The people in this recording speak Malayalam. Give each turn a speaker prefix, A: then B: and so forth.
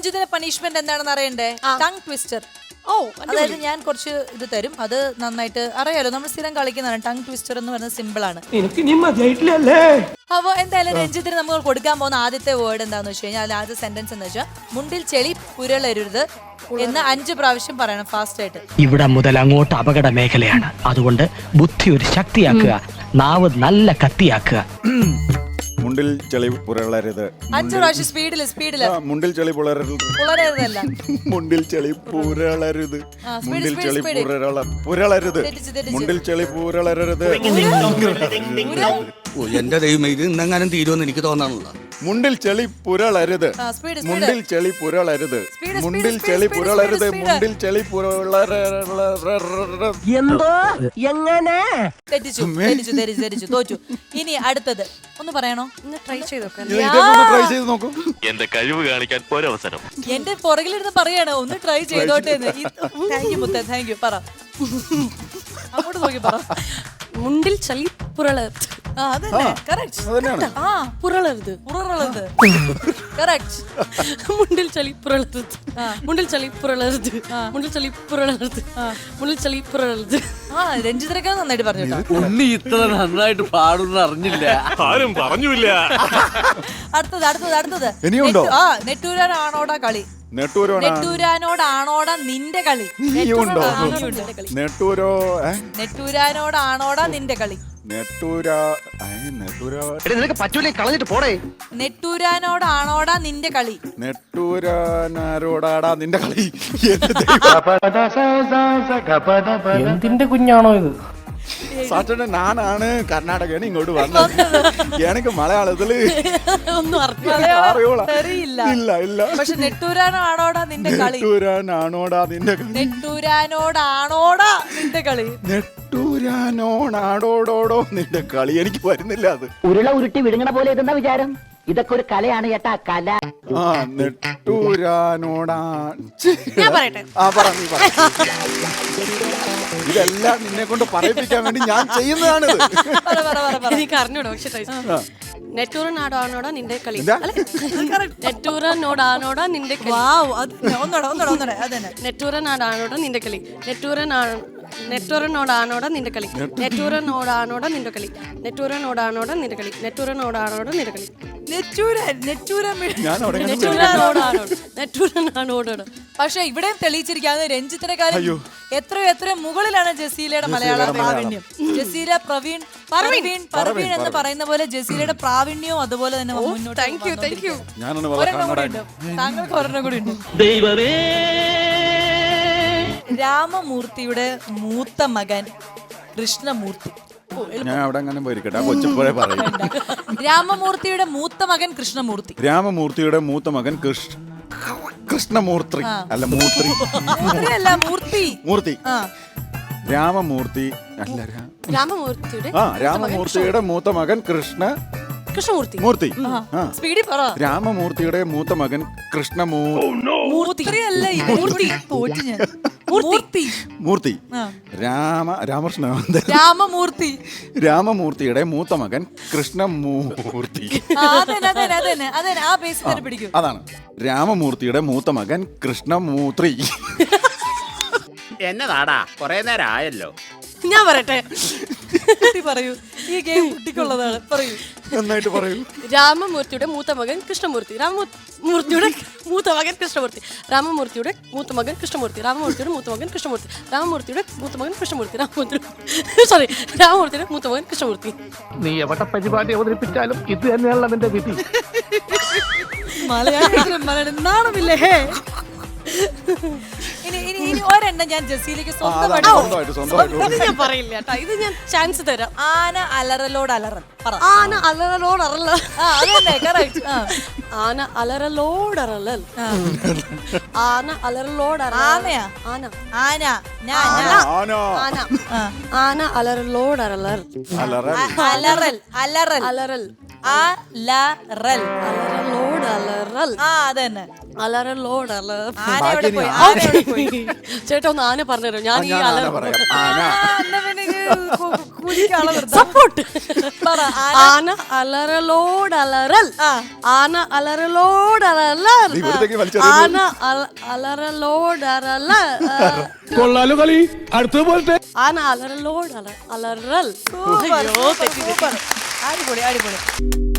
A: രഞ്ജിത്തിന്റെ പണിഷ്മെന്റ് എന്താണെന്ന് അറിയണ്ടേ? ടങ് ട്വിസ്റ്റർ
B: ഓ
A: അതായത് ഞാൻ കുറച്ച് ഇത് തരും. അത് നന്നായിട്ട് അറിയാലോ നമ്മൾ സ്ഥിരം കളിക്കുന്നതാണ്. ടങ് ട്വിസ്റ്റർ എന്ന് പറയുന്നത് സിമ്പിൾ ആണ്. അപ്പൊ എന്തായാലും രഞ്ജിത്തിന് നമ്മൾ കൊടുക്കാൻ പോകുന്ന ആദ്യത്തെ വേർഡ് എന്താന്ന് വെച്ച് കഴിഞ്ഞാൽ ആദ്യ സെന്റൻസ് എന്ന് വെച്ചാൽ മുണ്ടിൽ ചെളി പുരളരുത് എന്ന് അഞ്ച് പ്രാവശ്യം പറയണം ഫാസ്റ്റ് ആയിട്ട്.
C: ഇവിടെ മുതൽ അങ്ങോട്ട് അപകട മേഖലയാണ്. അതുകൊണ്ട് ബുദ്ധി ഒരു ശക്തിയാക്കുക നാവ് നല്ല കത്തിയാക്കുക.
D: മുണ്ടിൽ ചെളി പുരളരുത്.
A: അഞ്ചു പ്രാവശ്യം സ്പീഡിൽ സ്പീഡിൽ
D: ആ, മുണ്ടിൽ ചെളി പുലരരുത്
A: പുളരരുതല്ല
D: മുണ്ടിൽ ചെളി പുരളരുത്.
A: ആ, speed,
D: മുണ്ടിൽ
A: speed,
D: ചെളി
A: speed.
D: പുരള പുരളരുത്.
A: തെറ്റിച്ച്, തെറ്റിച്ച്.
D: മുണ്ടിൽ ചെളി പുരളരുത്.
E: ഓ എന്റെ ദൈവം ഇത് ഇന്നെങ്ങാനും തീരുമെന്ന് എനിക്ക് തോന്നാനുള്ള
D: മുണ്ടിൽ ചെളി പുരളരുത്.
A: ആ, speed, speed.
D: മുണ്ടിൽ ചെളി പുരളരുത്.
A: Speed, speed,
D: മുണ്ടിൽ
A: speed,
D: ചെളി
A: speed,
D: പുരളരുത്.
A: speed, speed.
D: മുണ്ടിൽ ചെളി പുരളരുത്.
F: എന്തോ? എങ്ങനെ?
A: തെറ്റിച്ചു തെറ്റിച്ചു തെറ്റിച്ചു തെറ്റിച്ചു. തോറ്റു. ഇനി അടുത്തത്. ഒന്ന് പറയണോ?
B: ട്രൈ ചെയ്ത് നോക്കാം.
D: ഇതൊന്ന് ട്രൈ ചെയ്ത് നോക്കൂ.
G: എന്റെ കഴിവ് കാണിക്കാൻ ഒരവസരം.
A: എന്റെ പുറകിലിരുന്ന് പറയാണ് ഒന്ന് ട്രൈ ചെയ്തോട്ടെ എന്ന്. താങ്ക് യു മുത്ത താങ്ക് യു പറ. അങ്ങോട്ട് നോക്കി പറ.
B: മുണ്ടിൽ ചളി പുരള
A: ആ അതന്നെ. കറക്റ്റ്
D: അതന്നെയാണ്
A: ആ.
B: പുരളരുത്.
A: പുററുള്ളത് കറക്റ്റ്
B: മുണ്ടിൽ ചളി പുരളരുത്. മുണ്ടിൽ ചളി പുരളരുത്. മുണ്ടിൽ ചളി പുരളരുത്. മുണ്ടിൽ ചളി പുരളരുത്.
A: ആ രഞ്ജിതരൊക്കെ നന്നായിട്ട് പറഞ്ഞു കേട്ടോ.
H: ഉണ്ണി ഇത്ര നന്നായിട്ട് പാടുന്ന അറിഞ്ഞില്ല.
G: ആരും പറഞ്ഞില്ല
A: അടുത്തത് അടുത്തത് അടുത്തത്.
D: ഇനിയുണ്ടോ?
A: നെട്ടു- ആ നെട്ടൂരാണോടാ കളി. നെട്ടൂരാനോടാണോടാ നിന്റെ കളി.
D: നെട്ടൂരോ
A: നെട്ടൂരാനോടാണോടാ നിന്റെ കളി?
D: നെട്ടൂരാ ഏ നെട്ടൂരാ?
C: നിനക്ക് പറ്റൂലേ കളഞ്ഞിട്ട് പോടേ.
A: നെട്ടൂരാനോടാണോടാ നിന്റെ കളി?
D: നെട്ടൂരാനാരോടാടാ നിന്റെ കളി?
F: എന്തിന്റെ കുഞ്ഞാണോ ഇത്?
D: സാറ്റർഡേ നാനാണ് കർണാടകയാണ് ഇങ്ങോട്ട് വന്നത്. എനിക്ക് മലയാളത്തിൽ
B: ഒന്നും
D: ഇല്ല ഇല്ല.
A: പക്ഷെ നെട്ടൂരാനാണോടാ നിന്റെ കളി?
D: നെട്ടൂരാനാണോടാ നിന്റെ കളി?
A: നെട്ടൂരാനോടാണോടാ നിന്റെ കളി?
D: നെട്ടൂരാനോടാടോടോടോ നിന്റെ കളി? എനിക്ക് വരുന്നില്ല അത്.
I: ഉരുള ഉരുട്ടി വിഴുങ്ങണ പോലെ ഇതെന്താ വിചാരം? ഇതൊക്കെ ഒരു കലയാണ് ചേട്ടാ കല.
D: ആ നെട്ടൂരാനോടാ.
B: ഞാൻ പറയട്ടെ?
D: ആ പറ നീ പറ. ഇതെല്ലാം നിന്നെ കൊണ്ട് പറയിപ്പിക്കാൻ വേണ്ടി ഞാൻ ചെയ്യുന്നതാണിത്.
A: പറ പറ പറ പറ.
B: എനിക്ക് അറിഞ്ഞൂടോ പക്ഷെ ട്രൈ നെറ്റൂറനാടാണോടാ നിന്റെ കളി.
D: എന്താ?
B: നെറ്റൂറനോടാണോടാ നിന്റെ കളി.
A: വാവ് അത് ഒന്നോടെ ഒന്നോടെ ഒന്നോടെ അതന്നെ
B: നെറ്റൂറനാടാണോടാ നിന്റെ കളി. നെറ്റൂറനാ നെറ്റൂറനോടാണോടാ നിന്റെ കളി. നെറ്റൂറനോടാണോടാ നിന്റെ കളി. നെറ്റൂറനോടാണോടാ നിന്റെ കളി. നെറ്റൂറനോടാണോടാ നിന്റെ കളി. നെറ്റൂരനോടാണോട്
A: പക്ഷേ ഇവിടെയും തെളിയിച്ചിരിക്കാതെ രഞ്ജിത്തിന്റെ കാര്യം എത്രയോ എത്രയോ മുകളിലാണ് ജസീലയുടെ മലയാള പ്രാവീണ്യം. ജസീല പ്രവീൺ പ്രവീൺ. പ്രവീൺ എന്ന് പറയുന്ന പോലെ ജസീലയുടെ പ്രാവീണ്യവും അതുപോലെ തന്നെ മുന്നോട്ട്
B: താങ്ക് യു താങ്ക് യു
A: താങ്കൾക്ക് ഒരെണ്ണം കൂടി ഉണ്ട്.
F: ദൈവമേ.
A: രാമമൂർത്തിയുടെ മൂത്ത മകൻ കൃഷ്ണമൂർത്തി. ഓ.
D: ഞാൻ അവിടെ അങ്ങനെ പോയിരിക്കട്ടെ. ആ പറയും.
A: രാമമൂർത്തിയുടെ മൂത്ത മകൻ കൃഷ്ണമൂർത്തി.
D: രാമമൂർത്തിയുടെ മൂത്ത മകൻ കൃഷ്ണ കൃഷ്ണമൂർത്തി. അല്ല മൂർത്തി
A: മൂർത്തിയല്ല മൂർത്തി.
D: മൂർത്തി.
A: ആ.
D: രാമമൂർത്തി. അല്ല രാ-
B: രാമമൂർത്തിയുടെ
D: ആ രാമമൂർത്തിയുടെ മൂത്ത മകൻ കൃഷ്ണ
B: കൃഷ്ണമൂർത്തി.
D: മൂർത്തി. ആ.
A: സ്പീഡി പറ.
D: രാമമൂർത്തിയുടെ മൂത്ത മകൻ
A: കൃഷ്ണമൂർത്തി അല്ല മൂർത്തി. തോറ്റു ഞാൻ മൂർത്തി.
D: രാമ രാമകൃഷ്ണ
A: രാമമൂർത്തി.
D: രാമമൂർത്തിയുടെ മൂത്ത മകൻ കൃഷ്ണമൂർത്തി. അതാണ്. രാമമൂർത്തിയുടെ മൂത്ത മകൻ കൃഷ്ണമൂത്രി.
H: എന്നതാടാ കൊറേ നേരം ആയല്ലോ.
B: ഞാൻ പറയട്ടെ.
A: കുട്ടി പറയൂ. ഈ ഗെയിം കുട്ടിക്കുള്ളതാണ്. പറയൂ.
D: നന്നായിട്ട് പറയൂ.
B: രാമമൂർത്തിയുടെ മൂത്ത മകൻ കൃഷ്ണമൂർത്തി. രാമമൂർത്തിയുടെ മൂത്ത മകൻ കൃഷ്ണമൂർത്തി. രാമമൂർത്തിയുടെ മൂത്ത മകൻ കൃഷ്ണമൂർത്തി. രാമമൂർത്തിയുടെ മൂത്ത മകൻ കൃഷ്ണമൂർത്തി. രാമമൂർത്തിയുടെ മൂത്ത മകൻ കൃഷ്ണമൂർത്തി. രാമമൂർത്തി സോറി രാമമൂർത്തിയുടെ മൂത്ത മകൻ കൃഷ്ണമൂർത്തി.
C: നീ എവിടെ പരിപാടി അവതരിപ്പിച്ചാലും ഇത് തന്നെയാണല്ലോ നിന്റെ വിധി.
A: മലയാളം മലയാളം നാണമില്ലേ? ഇനി ഒരെണ്ണം ഞാൻ
D: അതാണ്
A: സ്വന്തമായിട്ട്
D: സ്വന്തമായിട്ട് സ്വന്തമായിട്ട്
B: ഇത് ഞാൻ പറയില്ല കേട്ടോ. ഇത് ഞാൻ ചാൻസ് തരാം.
A: ആന അലറലോട് അലറൽ പറ.
B: ആന അലറലോടറല്ല
A: ആ ആ.
B: ആന അലറലോടറലൽ ആന അലറലോടറ
A: ആനയാ?
B: ആന.
A: ആന. ഞാൻ
D: ആന, ആന.
B: ആന.
A: ആ.
B: ആന അലറലോടറലൽ
D: അലറൽ.
A: അലറൽ. അലറൽ.
B: അലറൽ.
A: അലറൽ ആ അതന്നെ.
B: അലറലോട് അലർ
A: ആന എവിടെ പോയി?
D: ബാക്കി
A: ആന എവിടെ പോയി?
B: ചേട്ടാ ഒന്ന് ആന പറഞ്ഞുതരും ഞാൻ ഈ
D: ഞാൻ ആന
B: അലർ
D: പറയാം ആന.
A: ആ, എന്നാ പിന്നെ ഇത് കുലിക്കാണ് വെറുതെ.
B: സപ്പോർട്ട്
A: പറ, ആന-
B: ആന അലറലോട് അലറൽ. ആന അലറലോട് അലറൽ
D: നീ ഇവിടുത്തേക്ക് വലിച്ചെറിയുന്നു.
B: ആന അല- അലറലോട് അലറൽ
F: കൊള്ളാലോ കളി. അടുത്ത പോലത്തെ.
B: ആന അലറലോട് അല- അലറൽ
A: സൂപ്പർ,
B: അയ്യോ
A: സൂപ്പർ, സൂപ്പർ. അടിപൊളി അടിപൊളി.